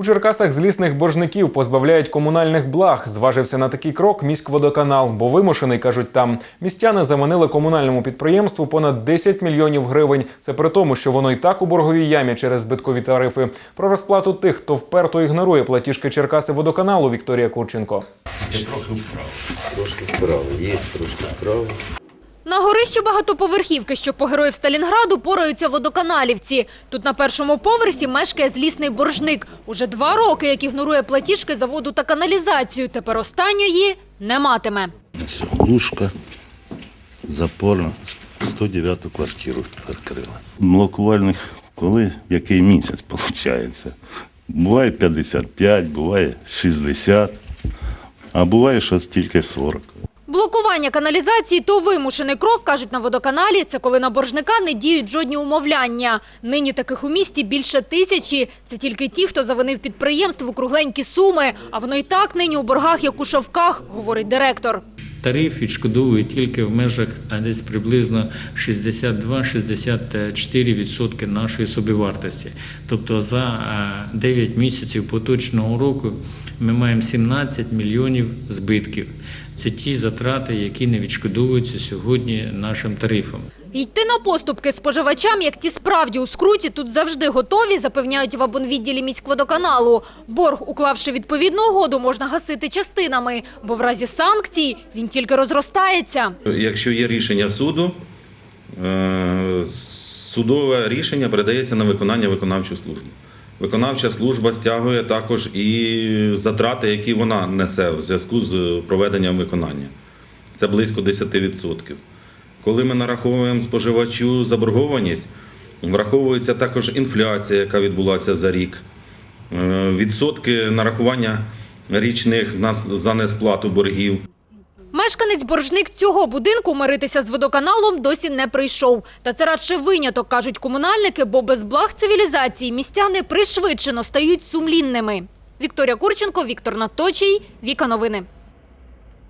У Черкасах злісних боржників позбавляють комунальних благ. Зважився на такий крок міськводоканал, бо вимушений, кажуть там. Містяни заманили комунальному підприємству понад 10 мільйонів гривень. Це при тому, що воно і так у борговій ямі через збиткові тарифи. Про розплату тих, хто вперто ігнорує платіжки Черкаси водоканалу Вікторія Курченко. Трошки вправо, є трошки вправо. На горищі багатоповерхівки, що по героїв Сталінграду, пораються водоканалівці. Тут на першому поверсі мешкає злісний боржник. Уже два роки, як ігнорує платіжки за воду та каналізацію. Тепер останньої не матиме. Глушка, запор, 109 квартиру відкрила. Блокувальних коли який місяць виходить. Буває 55, буває 60, а буває, що тільки 40. Блокування каналізації – то вимушений крок, кажуть на водоканалі. Це коли на боржника не діють жодні умовляння. Нині таких у місті більше тисячі. Це тільки ті, хто завинив підприємству кругленькі суми. А воно і так нині у боргах, як у шовках, говорить директор. Тариф відшкодовує тільки в межах десь приблизно 62-64% нашої собівартості. Тобто за 9 місяців поточного року ми маємо 17 мільйонів збитків. Це ті затрати, які не відшкодовуються сьогодні нашим тарифом. Йти на поступки споживачам, як ті справді у скруті, тут завжди готові, запевняють в абонвідділі міськводоканалу. Борг, уклавши відповідну угоду, можна гасити частинами, бо в разі санкцій він тільки розростається. Якщо є рішення суду, е, судове рішення передається на виконання виконавчу службу. Виконавча служба стягує також і затрати, які вона несе в зв'язку з проведенням виконання. Це близько 10%. Коли ми нараховуємо споживачу заборгованість, враховується також інфляція, яка відбулася за рік. Е, Відсотки нарахування річних за несплату боргів. Мешканець-боржник цього будинку миритися з водоканалом досі не прийшов. Та це радше виняток, кажуть комунальники, бо без благ цивілізації містяни пришвидшено стають сумлінними. Вікторія Курченко, Віктор Наточій, Віка Новини.